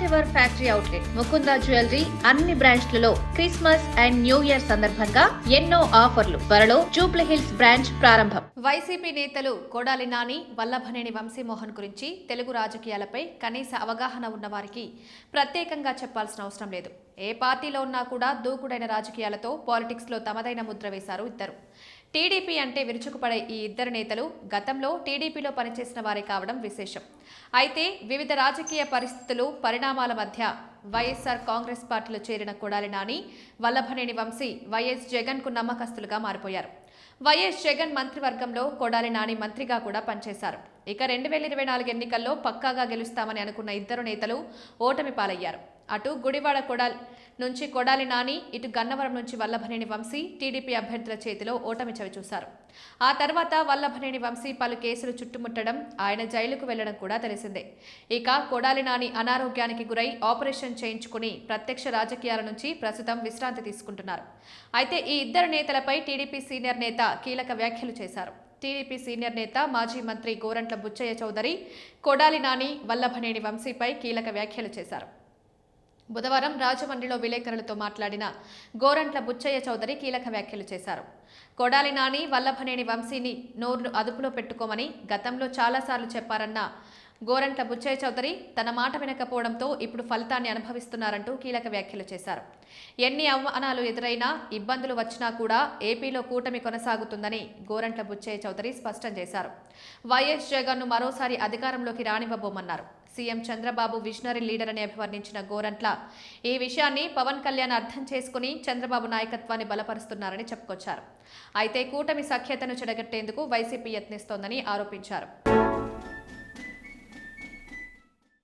First ever factory outlet Mukunda jewellery అన్ని బ్రాంచ్లలో Christmas and new year సందర్భంగా ఎన్నో ఆఫర్లు. త్వరలో జూబ్లీ హిల్స్ బ్రాంచ్ ప్రారంభం. వైసీపీ నేతలు కొడాలి నాని వల్లభనేని వంశీమోహన్ గురించి తెలుగు రాజకీయాలపై కనీస అవగాహన ఉన్న వారికి ప్రత్యేకంగా చెప్పాల్సిన అవసరం లేదు. ఏ పార్టీలో ఉన్నా కూడా దూకుడైన రాజకీయాలతో పాలిటిక్స్లో తమదైన ముద్ర వేశారు ఇద్దరు. టీడీపీ అంటే విరుచుకుపడే ఈ ఇద్దరు నేతలు గతంలో టీడీపీలో పనిచేసిన వారే కావడం విశేషం. అయితే వివిధ రాజకీయ పరిస్థితులు పరిణామాల మధ్య వైఎస్ఆర్ కాంగ్రెస్ పార్టీలో చేరిన కొడాలి నాని వల్లభనేని వంశీ వైఎస్ జగన్కు నమ్మకస్తులుగా మారిపోయారు. వైఎస్ జగన్ మంత్రివర్గంలో కొడాలి నాని మంత్రిగా కూడా పనిచేశారు. ఇక రెండు వేల ఇరవై నాలుగు ఎన్నికల్లో పక్కాగా గెలుస్తామని అనుకున్న ఇద్దరు నేతలు ఓటమి పాలయ్యారు. అటు గుడివాడ కొడాల్ నుంచి కొడాలి నాని ఇటు గన్నవరం నుంచి వల్లభనేని వంశీ టీడీపీ అభ్యర్థుల చేతిలో ఓటమి చవిచూశారు ఆ తర్వాత వల్లభనేని వంశీ పలు కేసులు చుట్టుముట్టడం ఆయన జైలుకు వెళ్ళడం కూడా తెలిసిందే. ఇక కొడాలి నాని అనారోగ్యానికి గురై ఆపరేషన్ చేయించుకుని ప్రత్యక్ష రాజకీయాల నుంచి ప్రస్తుతం విశ్రాంతి తీసుకుంటున్నారు. అయితే ఈ ఇద్దరు నేతలపై టీడీపీ సీనియర్ నేత కీలక వ్యాఖ్యలు చేశారు. టీడీపీ సీనియర్ నేత మాజీ మంత్రి గోరంట్ల బుచ్చయ్య చౌదరి కొడాలి నాని వల్లభనేని వంశీపై కీలక వ్యాఖ్యలు చేశారు. బుధవారం రాజమండ్రిలో విలేకరులతో మాట్లాడిన గోరంట్ల బుచ్చయ్య చౌదరి కీలక వ్యాఖ్యలు చేశారు. కొడాలి నాని వల్లభనేని వంశీని నోరును అదుపులో పెట్టుకోమని గతంలో చాలాసార్లు చెప్పారన్న గోరంట్ల బుచ్చయ్య చౌదరి తన మాట వినకపోవడంతో ఇప్పుడు ఫలితాన్ని అనుభవిస్తున్నారంటూ కీలక వ్యాఖ్యలు చేశారు. ఎన్ని అవమానాలు ఎదురైనా ఇబ్బందులు వచ్చినా కూడా ఏపీలో కూటమి కొనసాగుతుందని గోరంట్ల బుచ్చయ్య చౌదరి స్పష్టం చేశారు. వైఎస్ జగన్ను మరోసారి అధికారంలోకి రానివ్వబోమన్నారు. సీఎం చంద్రబాబు విజనరీ లీడర్ అని అభివర్ణించిన గోరంట్ల. ఈ విషయాన్ని పవన్ కళ్యాణ్ అర్థం చేసుకుని చంద్రబాబు నాయకత్వాన్ని బలపరుస్తున్నారని చెప్పుకొచ్చారు. అయితే కూటమి సఖ్యతను చెడగట్టేందుకు వైసీపీ యత్నిస్తోందని ఆరోపించారు.